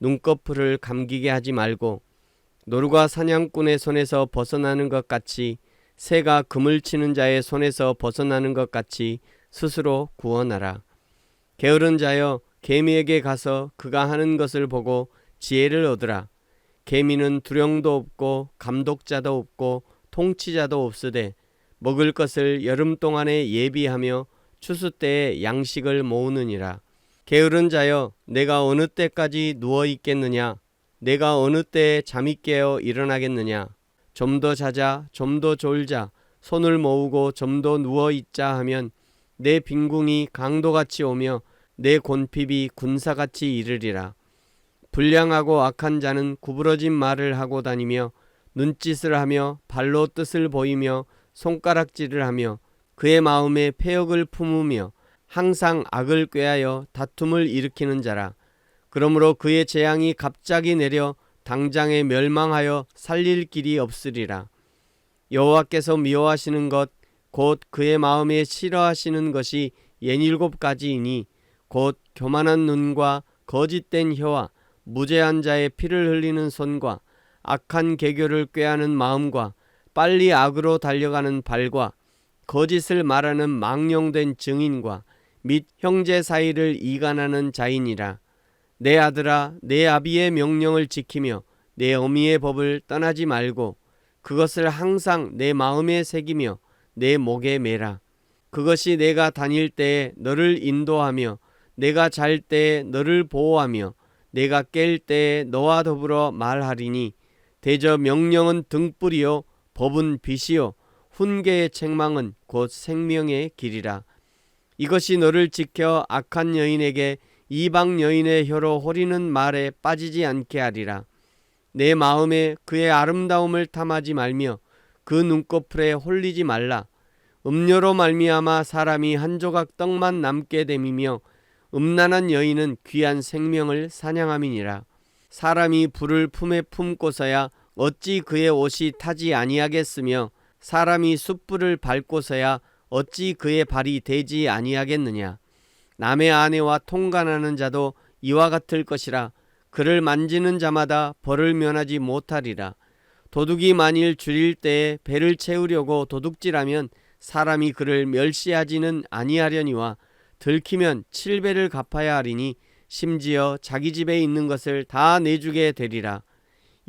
눈꺼풀을 감기게 하지 말고 노루가 사냥꾼의 손에서 벗어나는 것 같이 새가 금을 치는 자의 손에서 벗어나는 것 같이 스스로 구원하라. 게으른 자여 개미에게 가서 그가 하는 것을 보고 지혜를 얻으라. 개미는 두령도 없고 감독자도 없고 통치자도 없으되 먹을 것을 여름 동안에 예비하며 추수 때에 양식을 모으느니라. 게으른 자여 내가 어느 때까지 누워 있겠느냐? 내가 어느 때에 잠이 깨어 일어나겠느냐? 좀 더 자자 좀 더 졸자 손을 모으고 좀 더 누워 있자 하면 내 빈궁이 강도같이 오며 내 곤핍이 군사같이 이르리라. 불량하고 악한 자는 구부러진 말을 하고 다니며 눈짓을 하며 발로 뜻을 보이며 손가락질을 하며 그의 마음에 폐역을 품으며 항상 악을 꾀하여 다툼을 일으키는 자라. 그러므로 그의 재앙이 갑자기 내려 당장에 멸망하여 살릴 길이 없으리라. 여호와께서 미워하시는 것 곧 그의 마음에 싫어하시는 것이 예닐곱 가지이니 곧 교만한 눈과 거짓된 혀와 무죄한 자의 피를 흘리는 손과 악한 계교를 꾀하는 마음과 빨리 악으로 달려가는 발과 거짓을 말하는 망령된 증인과 및 형제 사이를 이간하는 자이니라. 내 아들아, 내 아비의 명령을 지키며 내 어미의 법을 떠나지 말고 그것을 항상 내 마음에 새기며 내 목에 매라. 그것이 내가 다닐 때에 너를 인도하며 내가 잘 때에 너를 보호하며 내가 깰 때에 너와 더불어 말하리니 대저 명령은 등불이요 법은 빛이요 훈계의 책망은 곧 생명의 길이라. 이것이 너를 지켜 악한 여인에게 이방 여인의 혀로 호리는 말에 빠지지 않게 하리라. 내 마음에 그의 아름다움을 탐하지 말며 그 눈꺼풀에 홀리지 말라. 음료로 말미암아 사람이 한 조각 떡만 남게 됨이며 음란한 여인은 귀한 생명을 사냥함이니라. 사람이 불을 품에 품고서야 어찌 그의 옷이 타지 아니하겠으며 사람이 숯불을 밟고서야 어찌 그의 발이 되지 아니하겠느냐? 남의 아내와 통간하는 자도 이와 같을 것이라. 그를 만지는 자마다 벌을 면하지 못하리라. 도둑이 만일 줄일 때에 배를 채우려고 도둑질하면 사람이 그를 멸시하지는 아니하려니와 들키면 칠배를 갚아야 하리니 심지어 자기 집에 있는 것을 다 내주게 되리라.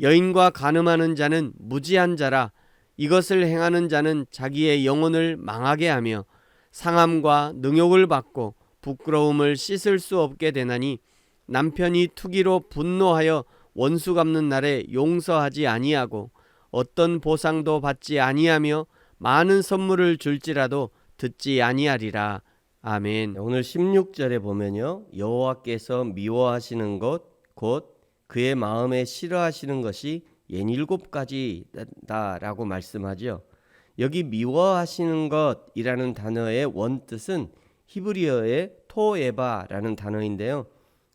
여인과 간음하는 자는 무지한 자라 이것을 행하는 자는 자기의 영혼을 망하게 하며 상함과 능욕을 받고 부끄러움을 씻을 수 없게 되나니 남편이 투기로 분노하여 원수 갚는 날에 용서하지 아니하고 어떤 보상도 받지 아니하며 많은 선물을 줄지라도 듣지 아니하리라. 아멘. 오늘 16절에 보면요. 여호와께서 미워하시는 것 곧 그의 마음에 싫어하시는 것이 옌 일곱 가지다라고 말씀하죠. 여기 미워하시는 것이라는 단어의 원 뜻은 히브리어의 토에바라는 단어인데요.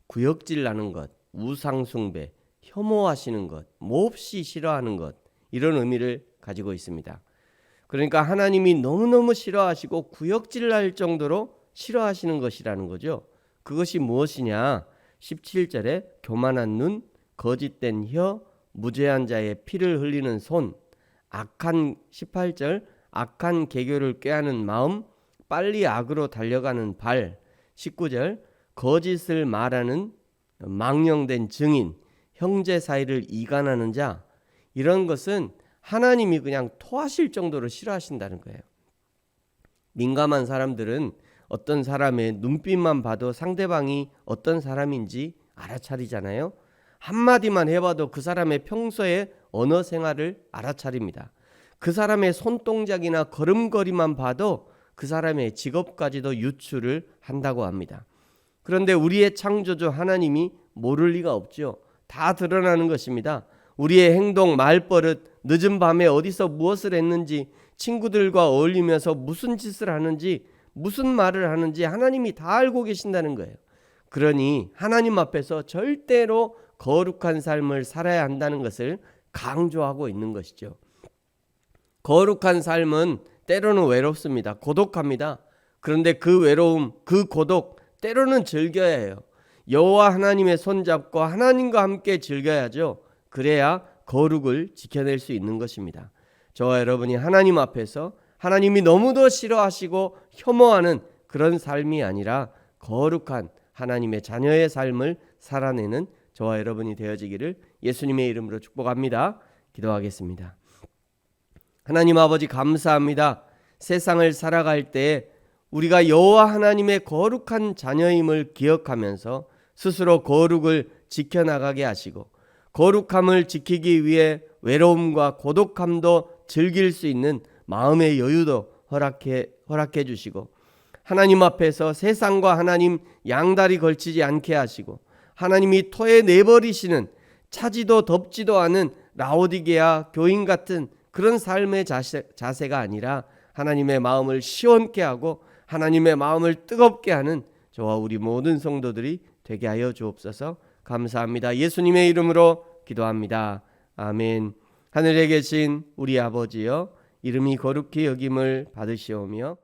구역질 나는 것, 우상숭배, 혐오하시는 것, 몹시 싫어하는 것 이런 의미를 가지고 있습니다. 그러니까 하나님이 너무너무 싫어하시고 구역질 날 정도로 싫어하시는 것이라는 거죠. 그것이 무엇이냐? 17절에 교만한 눈, 거짓된 혀, 무죄한 자의 피를 흘리는 손, 악한 18절 악한 계교를 꾀하는 마음, 빨리 악으로 달려가는 발, 19절 거짓을 말하는 망령된 증인, 형제 사이를 이간하는 자 이런 것은 하나님이 그냥 토하실 정도로 싫어하신다는 거예요. 민감한 사람들은 어떤 사람의 눈빛만 봐도 상대방이 어떤 사람인지 알아차리잖아요. 한마디만 해봐도 그 사람의 평소의 언어 생활을 알아차립니다. 그 사람의 손동작이나 걸음걸이만 봐도 그 사람의 직업까지도 유추를 한다고 합니다. 그런데 우리의 창조주 하나님이 모를 리가 없죠. 다 드러나는 것입니다. 우리의 행동, 말버릇, 늦은 밤에 어디서 무엇을 했는지, 친구들과 어울리면서 무슨 짓을 하는지, 무슨 말을 하는지 하나님이 다 알고 계신다는 거예요. 그러니 하나님 앞에서 절대로 거룩한 삶을 살아야 한다는 것을 강조하고 있는 것이죠. 거룩한 삶은 때로는 외롭습니다. 고독합니다. 그런데 그 외로움, 그 고독 때로는 즐겨야 해요. 여호와 하나님의 손잡고 하나님과 함께 즐겨야죠. 그래야 거룩을 지켜낼 수 있는 것입니다. 저와 여러분이 하나님 앞에서 하나님이 너무도 싫어하시고 혐오하는 그런 삶이 아니라 거룩한 하나님의 자녀의 삶을 살아내는 저와 여러분이 되어지기를 예수님의 이름으로 축복합니다. 기도하겠습니다. 하나님 아버지 감사합니다. 세상을 살아갈 때 우리가 여호와 하나님의 거룩한 자녀임을 기억하면서 스스로 거룩을 지켜나가게 하시고 거룩함을 지키기 위해 외로움과 고독함도 즐길 수 있는 마음의 여유도 허락해 허락해 주시고 하나님 앞에서 세상과 하나님 양다리 걸치지 않게 하시고 하나님이 토에 내버리시는 차지도 덥지도 않은 라오디게아 교인 같은 그런 삶의 자세, 자세가 아니라 하나님의 마음을 시원케 하고 하나님의 마음을 뜨겁게 하는 저와 우리 모든 성도들이 되게 하여 주옵소서 감사합니다. 예수님의 이름으로 기도합니다. 아멘. 하늘에 계신 우리 아버지여 이름이 거룩히 여김을 받으시오며